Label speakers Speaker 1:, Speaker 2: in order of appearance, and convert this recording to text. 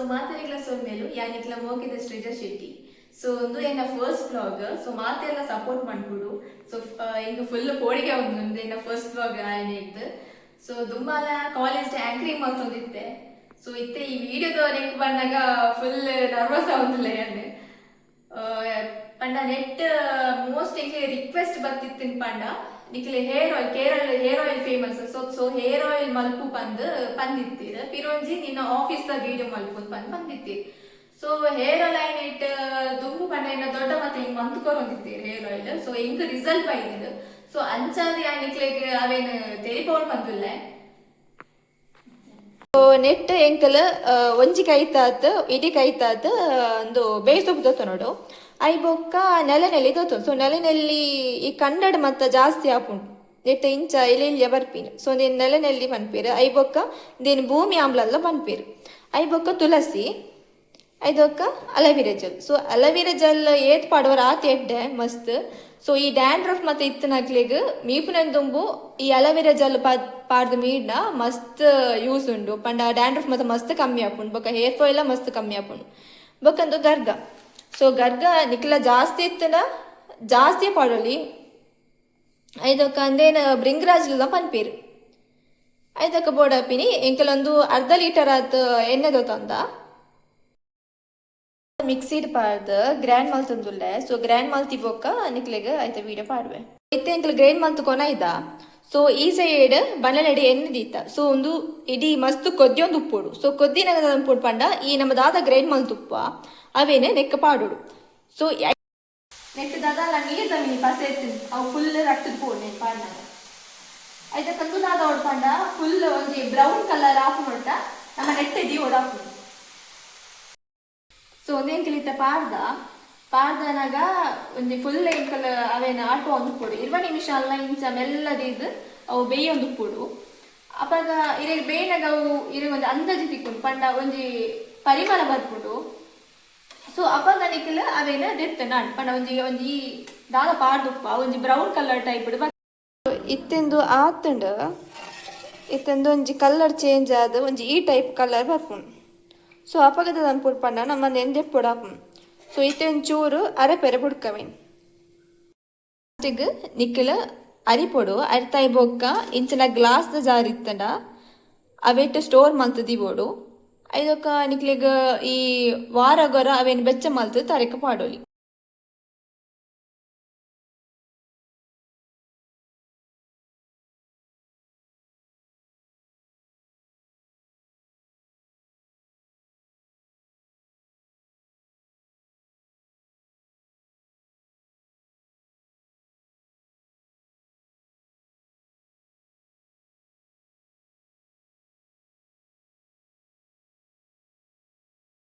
Speaker 1: So ಮಾತೆರೆಗ್ಲ ಸೊಲ್ಮೇಲು ಯಾನಿಕ್ಲ ಮೋಕಿದ ಶ್ರೀಜಾ ಶೆಟ್ಟಿ. ಸೊ ಒಂದು ಎನ್ನ ಫಸ್ಟ್ ವ್ಲಾಗ್ ಸೊ ಮಾತೆಲ್ಲ ಸಪೋರ್ಟ್ ಮಾಡ್ಕೊಡು. ಸೊ ಇಂಗ ಫುಲ್ ಪೋಡಿಗೆ ಒಂದು ಏನ ಫಸ್ಟ್ ಬ್ಲಾಗ್ ಆಯ್ನ ಇತ್ತು ಸೊ ದುಂಬಾಲ ಕಾಲೇಜ್ ಆಂಕರಿಂಗ್ ಮಾಡ್ತೊಂದಿತ್ತೆ ಸೊ ಇತ್ತೆ ಈ ವಿಡಿಯೋದ ನೆಕ್ ಬಂದಾಗ ಫುಲ್ ನರ್ವಸ್ ಆಗುದಿಲ್ಲ ಯಾನೆ ಪಂಡ ನೆಟ್ ಮೋಸ್ಟ್ ಎಂಕ್ಲೆ ರಿಕ್ವೆಸ್ಟ್ ಬರ್ತಿತ್ತು ಪಂಡ. ನಿಕ್ಲೆ hair oil Kerala hair oil famous so so hair oil ಮಲ್ಪು ಪಂದ್ ಪಂದಿತ್ತೀರ ಪಿರೋಂಜಿ, ನಿನ್ನ ಆಫೀಸ್ ದ ವಿಡಿಯೋ ಮಲ್ಪು ಪಂದ್ ಪಂದಿತ್ತೀರಿ ಸೊ ಹೇರ್ ಆಯಿಲ್ ಇಟ್ ದುಂಬು ಪಂಡ ದೊಡ್ಡ ಮತ್ತೆ ಹಿಂಗ್ ಮಂತ್ ಕೊರೊಂದಿತ್ತೀರಿ ಹೇರ್ ಆಯಿಲ್ ಸೊ ಇಂಕ್ ರಿಸಲ್ಟ್ ಬೈದಿದ್ದು. ಸೊ ಅಂಚಾದಿ ಆ ನಿಕ್ಲೆಗ್ ಅವೇನು ತೆರಿಪೌಂಡ್ ಬಂದಿಲ್ಲ.
Speaker 2: ನೆಟ್ ಎಂಕಲ್ ಒಂಜಿ ಕೈತಾತ್, ಇಡೀ ಕೈತಾತ್ ಒಂದು ಬೇಯಿಸೊಪ್ಪು ದೊತ್ತು ನೋಡು. ಐ ಬೊಕ್ಕ ನೆಲನೆಲ್ಲಿ ದೊತ್ತು. ಸೊ, ನೆಲನೆಲ್ಲಿ ಈ ಕನ್ನಡ ಮತ್ತ ಜಾಸ್ತಿ ಆಪುಂಡು ನೆಟ್ ಇಂಚ ಇಲೆಲ್ಯ ಬರ್ಪೀನು. ಸೊ, ನೀನು ನೆಲನೆಲ್ಲಿ ಪನ್ಪೀರು ಐ ಬೊಕ್ಕ ದೇನು ಭೂಮಿ ಆಮ್ಲಲ್ಲ ಪನ್ಪೀರು ಐ ಬೊಕ್ಕ ತುಳಸಿ ಐದೊಕ್ಕ aloe vera gel. So aloe vera gel ಏತ್ ಪಾಡುವರ ಆತ ಎಡ್ಡೆ, ಮಸ್ತ್. ಸೊ ಈ ಡ್ಯಾಂಡ್ರಫ್ ಮತ್ತೆ ಇತ್ತನಕ್ಲಿಗ್ ಮೀಪುನನ್ ತುಂಬು ಈ ಅಲವೀರ ಜೆಲ್ ಪಾಡ್ದು ಮೀಡ್ನ ಮಸ್ತ್ ಯೂಸ್ ಉಂಡು. ಪಂಡ ಡ್ಯಾಂಡ್ರಫ್ ಮತ್ತೆ ಮಸ್ತ್ ಕಮ್ಮಿ ಆಪುಂಡು. ಬೊಕ್ಕ ಹೇರ್ ಫಾಲ್ ಮಸ್ತ್ ಕಮ್ಮಿ ಆಪುಂಡು. ಬೊಕ್ಕಂದು ಗರ್ಗ. ಸೊ ಗರ್ಗ ನಿಕ್ಲ ಜಾಸ್ತಿ ಇತ್ತನ, ಜಾಸ್ತಿ ಪಾಡೋಲಿ. ಐದೊಕ್ಕ ಅಂದೇನ ಬ್ರಿಂಗ್ರಾಜ್ಲ ಪನ್ಪೀರ್. ಐದಕ್ಕ ಬೋಡಪಿನಿ ಎಂಕಲೊಂದು ಅರ್ಧ ಲೀಟರ್ ಆತ್ ಎಣ್ಣೆ ದೊತ್ತಂದ ಮಿಕ್ಸಿಡ್ ಪಾಡ್ದು ಗ್ರ್ಯಾಂಡ್ ಮಾಲ್ ತಂದುಲ್ಲೆ. ಸೊ ಗ್ರ್ಯಾಂಡ್ ಮಾಲ್ ತಿಬೋಕ ನಿಕ್ಲೆಗ್ ಐತೆ ವಿಡಿಯೋ ಪಾಡ್ವೆ. ಇತ್ತೆ ಅಂಕಲ್ ಗ್ರೈಂಡ್ ಮಲ್ತ್ ಕೊನ ಇದ ಸೊ ಈ ಸೈಡ್ ಬಣ್ಣಲಡಿ ಎಣ್ಣೆ ದೀತ ಸೊ ಒಂದು ಇಡೀ ಮಸ್ತ್ ಕೊದ್ದಿಯೊಂದು ಉಪ್ಪುಡು. ಸೊ ಕೊದ್ದಿನಾಗ ಉಪ್ಪುಡು ಪಂಡ? ಈ ನಮ್ಮ ದಾದ ಗ್ರೈಂಡ್ ಮಲ್ತ್ ತುಪ್ಪ, ಅವೇನೆ ನೆಕ್ಕ ಪಾಡುಡು. ಸೊ ನೆಕ್ ದಾದ ನೀರ್ ತಮಿನಿ ಪಸೆ ಅವು ಫುಲ್ ರಕ್ತದ ಪೋಡ್ ಪಾಡ ಐತ ಐತೆ ಕಂದು ದಾದ ಹೊಡ್ಪಂಡ ಫುಲ್ ಒಂದು ಬ್ರೌನ್ ಕಲರ್ ಆಫ್ ಮಾಡ್ತಾ ನಮ್ಮ ನೆಟ್ಟೆದಿ ಓಡಾಪುಡು ಸೊ ಒಂದೇನ್ ಕಲಿತ ಪಾಡ್ದ ಪಾರ್ದನಾಗ ಒಂಜಿ ಫುಲ್ ಎಂಕಲ್ ಅವೇನ ಆಟೋ ಒಂದು ಪುಡು ಇರುವ ನಿಮಿಷ ಅಲ್ಲ, ಇಂಚ ಮೆಲ್ಲದಿದ್ದು ಅವು ಬೇಯಿ ಒಂದು ಪುಡು ಅಪಾಗ ಇರ ಬೇಯ್ನಾಗ ಅವು ಇರ ಒಂದು ಅಂದಾಜು ತಿಕ್ಕೊಂಡು ಪಂಡ ಒಂಜಿ ಪರಿಮಳ ಬರ್ಬಿಡು ಸೊ ಅಪಾಗ ನಿಕ್ಕಲ ಅವೇನ ದೆತ್ತ ನಾನ್ ಪಂಡ ಒಂಜಿ ಒಂಜಿ ದಾದ ಪಾರ್ದುಪ್ಪ, ಒಂಜಿ ಬ್ರೌನ್ ಕಲರ್ ಟೈಪ್ ಇತ್ತೆಂದು ಆತಂಡ. ಇತ್ತೆಂದು ಒಂಜಿ ಕಲರ್ ಚೇಂಜ್ ಆದ ಒಂಜಿ ಈ ಟೈಪ್ ಕಲರ್ ಬರ್ಪುಂಡು ಸೊ ಅಪಗದ ಅನ್ಪುಡ್ ಪಂಡ ನಮ್ಮ ನೆಂದೆ ಪುಡಾಪು ಸೊ ಇತ್ತೆ ಒಂಚೂರು ಅರೆಪೆರೆ ಬುಡ್ಕವೇನ್ ಲಾಸ್ಟಿಗ್ ನಿಕ್ಕಲ ಅರಿಪೊಡು ಅರಿತಾಯಿ ಬೊಕ್ಕ ಇಂಚಿನ ಗ್ಲಾಸ್ದ ಜಾರ್ ಇತ್ತಂಡ ಅವೆಟ್ಟು ಸ್ಟೋರ್ ಮಲ್ತು ದಿಬೋಡು ಐದೊಕ್ಕ ನಿಕ್ಲಿಗ ಈ ವಾರ ಗೊರ ಅವೇನು ಬೆಚ್ಚ ಮಲ್ತು ತರೆಕ ಪಾಡೋಲಿ